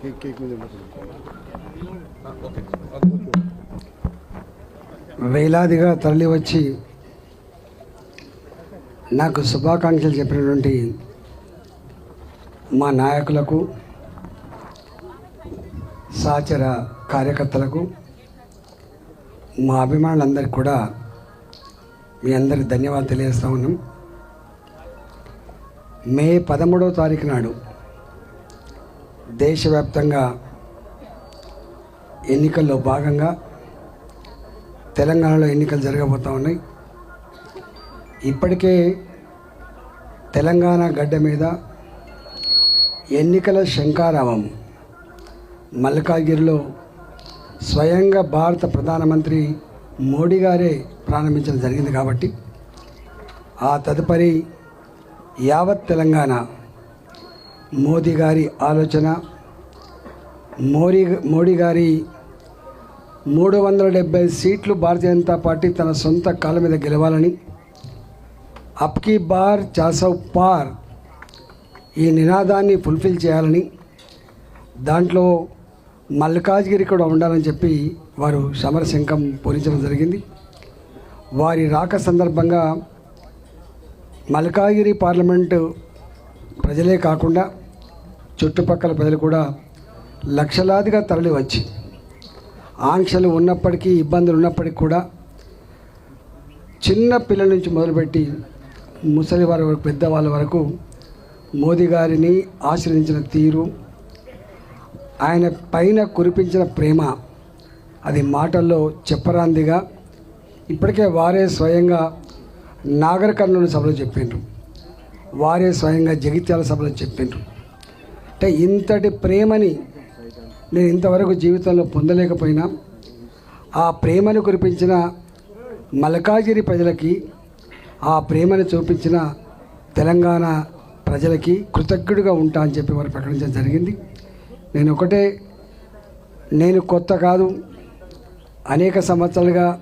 Cake cake మీద వేలాదిగా తరలి వచ్చి నాకు శుభాకాంక్షలు చెప్పినటువంటి మా నాయకులకు సహచర కార్యకర్తలకు మా అభిమానులందరికీ కూడా మీ అందరికి ధన్యవాదాలు తెలియజేస్తా ఉన్నాం. మే పదమూడవ తారీఖు నాడు దేశవ్యాప్తంగా ఎన్నికల్లో భాగంగా తెలంగాణలో ఎన్నికలు జరగబోతూ ఉన్నాయి. ఇప్పటికే తెలంగాణ గడ్డ మీద ఎన్నికల శంకారావం మల్కాగిరిలో స్వయంగా భారత ప్రధానమంత్రి మోడీ గారే ప్రారంభించడం జరిగింది కాబట్టి ఆ తదుపరి యావత్ తెలంగాణ మోదీ గారి ఆలోచన మోడీ మోడీ గారి మూడు వందల డెబ్బై సీట్లు భారతీయ జనతా పార్టీ తన సొంత కాళ్ళ మీద గెలవాలని. అప్కీ బార్ చాసవ్ పార్ ఈ నినాదాన్ని ఫుల్ఫిల్ చేయాలని. దాంట్లో మల్కాజ్గిరి కూడా ఉండాలని చెప్పి వారు సమరశంఖం పూరించడం జరిగింది. వారి రాక సందర్భంగా మల్కాగిరి పార్లమెంటు ప్రజలే కాకుండా చుట్టుపక్కల ప్రజలు కూడా లక్షలాదిగా తరలి వచ్చి ఆంక్షలు ఉన్నప్పటికీ ఇబ్బందులు ఉన్నప్పటికీ కూడా చిన్న పిల్లల నుంచి మొదలుపెట్టి ముసలి వారి వరకు పెద్దవాళ్ళ వరకు మోదీ గారిని ఆశ్రయించిన తీరు ఆయన పైన కురిపించిన ప్రేమ అది మాటల్లో చెప్పరాందిగా ఇప్పటికే వారే స్వయంగా నాగర్ కర్నూలు సభలో చెప్పిండ్రు వారే స్వయంగా జగిత్యాల సభలో చెప్పిండ్రు అంటే ఇంతటి ప్రేమని నేను ఇంతవరకు జీవితంలో పొందలేకపోయినా ఆ ప్రేమను కురిపించిన మల్కాజిరి ప్రజలకి ఆ ప్రేమను చూపించిన తెలంగాణ ప్రజలకి కృతజ్ఞుడిగా ఉంటా అని చెప్పి వారు ప్రకటించడం జరిగింది. నేను ఒకటే నేను కొత్త కాదు అనేక సంవత్సరాలుగా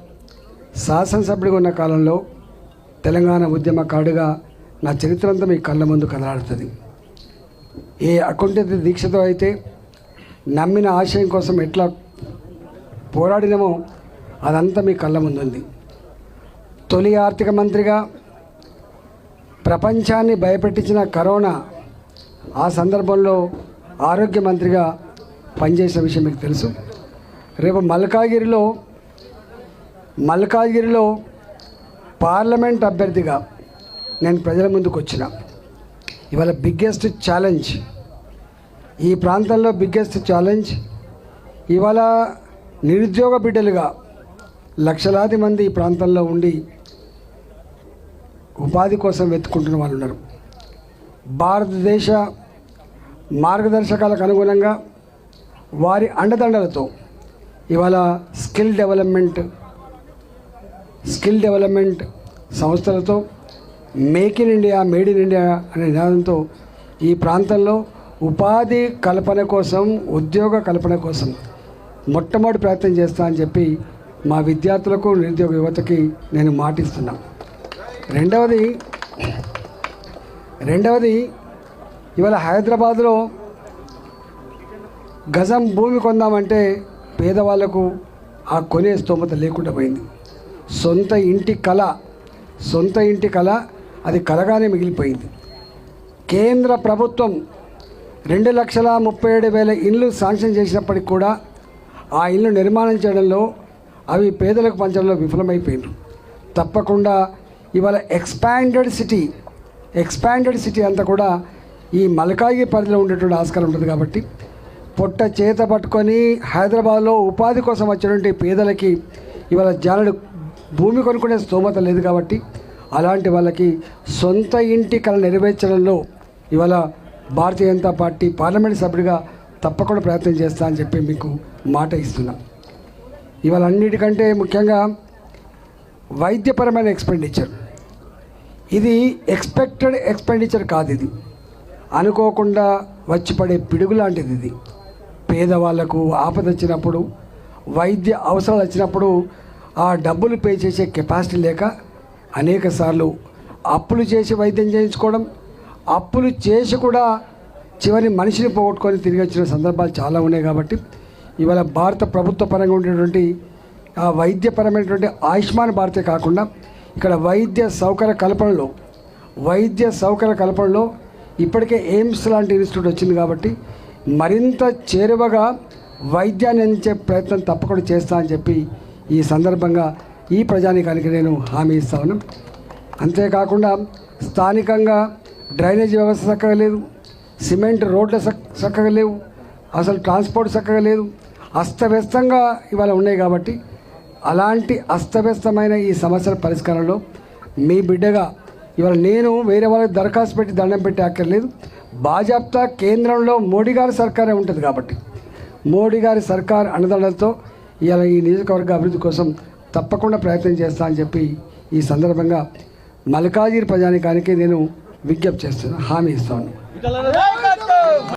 శాసనసభ్యుడిగా ఉన్న కాలంలో తెలంగాణ ఉద్యమకారుడిగా నా చరిత్ర అంతా మీ కళ్ళ ముందు కదలాడుతుంది ఏ అకుంఠిత దీక్షతో అయితే నమ్మిన ఆశయం కోసం ఎట్లా పోరాడినామో అదంతా మీ కళ్ళ ముందుంది. తొలి ఆర్థిక మంత్రిగా ప్రపంచాన్ని భయపెట్టించిన కరోనా ఆ సందర్భంలో ఆరోగ్య మంత్రిగా పనిచేసిన విషయం మీకు తెలుసు. రేపు మల్కాగిరిలో మల్కాగిరిలో పార్లమెంట్ అభ్యర్థిగా నేను ప్రజల ముందుకు వచ్చిన. ఇవాళ బిగ్గెస్ట్ ఛాలెంజ్. ఈ ప్రాంతంలో బిగ్గెస్ట్ ఛాలెంజ్. ఇవాళ నిరుద్యోగ బిడ్డలుగా లక్షలాది మంది ఈ ప్రాంతంలో ఉండి ఉపాధి కోసం వెతుక్కుంటున్న వాళ్ళు ఉన్నారు. భారతదేశ మార్గదర్శకాలకు అనుగుణంగా వారి అండదండలతో ఇవాళ స్కిల్ డెవలప్మెంట్ స్కిల్ డెవలప్మెంట్ సంస్థలతో make in India made in India అనే నినాదంతో ఈ ప్రాంతంలో ఉపాధి కల్పన కోసం ఉద్యోగ కల్పన కోసం మొట్టమొదటి ప్రయత్నం చేస్తా అని చెప్పి మా విద్యార్థులకు నిరుద్యోగ యువతకి నేను మాటిస్తున్నా. రెండవది రెండవది ఇవాళ హైదరాబాద్లో గజం భూమి కొందామంటే పేదవాళ్ళకు ఆ కొనే స్తోమత లేకుండా పోయింది. సొంత ఇంటి కళ సొంత ఇంటి కళ అది కలగానే మిగిలిపోయింది. కేంద్ర ప్రభుత్వం రెండు లక్షల ముప్పై ఏడు వేల ఇండ్లు శాంక్షన్ చేసినప్పటికి కూడా ఆ ఇల్లు నిర్మాణం చేయడంలో అవి పేదలకు పంచడంలో విఫలమైపోయినారు తప్పకుండా ఇవాళ ఎక్స్పాండెడ్ సిటీ ఎక్స్పాండెడ్ సిటీ అంతా కూడా ఈ మలకాయి పరిధిలో ఉండేటువంటి ఆస్కారం ఉంటుంది కాబట్టి పొట్ట చేత పట్టుకొని హైదరాబాద్లో ఉపాధి కోసం వచ్చినటువంటి పేదలకి ఇవాళ జానుడు భూమి కొనుక్కునే స్తోమత లేదు కాబట్టి అలాంటి వాళ్ళకి సొంత ఇంటి కళ నెరవేర్చడంలో ఇవాళ భారతీయ జనతా పార్టీ పార్లమెంట్ సభ్యుడిగా తప్పకుండా ప్రయత్నం చేస్తా అని చెప్పి మీకు మాట ఇస్తున్నా. ఇవాళ అన్నిటికంటే ముఖ్యంగా వైద్యపరమైన ఎక్స్పెండిచర్. ఇది ఎక్స్పెక్టెడ్ ఎక్స్పెండిచర్ కాదు ఇది. అనుకోకుండా వచ్చి పడే పిడుగు లాంటిది ఇది. పేదవాళ్ళకు ఆపద వచ్చినప్పుడు వైద్య అవసరాలు వచ్చినప్పుడు ఆ డబ్బులు పే చేసే కెపాసిటీ లేక అనేక సార్లు అప్పులు చేసి వైద్యం చేయించుకోవడం అప్పులు చేసి కూడా చివరి మనిషిని పోగొట్టుకొని తిరిగి వచ్చిన సందర్భాలు చాలా ఉన్నాయి కాబట్టి ఇవాళ భారత ప్రభుత్వ పరంగా ఉండేటువంటి ఆ వైద్యపరమైనటువంటి ఆయుష్మాన్ భారతే కాకుండా ఇక్కడ వైద్య సౌకర్య కల్పనలో వైద్య సౌకర్య కల్పనలో ఇప్పటికే ఎయిమ్స్ లాంటి ఇన్స్టిట్యూట్ వచ్చింది కాబట్టి మరింత చేరువగా వైద్యాన్ని అందించే ప్రయత్నం తప్పకుండా చేస్తా అని చెప్పి ఈ సందర్భంగా ఈ ప్రజానికానికి నేను హామీ ఇస్తా అంతేకాకుండా స్థానికంగా డ్రైనేజ్ వ్యవస్థ చక్కగా లేదు సిమెంట్ రోడ్లు చక్కగా లేవు అసలు ట్రాన్స్పోర్ట్ చక్కగా లేదు అస్తవ్యస్తంగా ఇవాళ ఉన్నాయి కాబట్టి అలాంటి అస్తవ్యస్తమైన ఈ సమస్యల పరిష్కారంలో మీ బిడ్డగా ఇవాళ నేను వేరే వాళ్ళకి దరఖాస్తు పెట్టి దండం పెట్టి అక్కర్లేదు. భాజప్తా కేంద్రంలో మోడీ గారి సర్కారే ఉంటుంది కాబట్టి మోడీ గారి సర్కార్ అన్నదండలతో ఇలా ఈ నియోజకవర్గ అభివృద్ధి కోసం తప్పకుండా ప్రయత్నం చేస్తా అని చెప్పి ఈ సందర్భంగా మల్కాజీర్ ప్రజానికానికి నేను విజ్ఞప్తి చేస్తున్నాను హామీ ఇస్తాను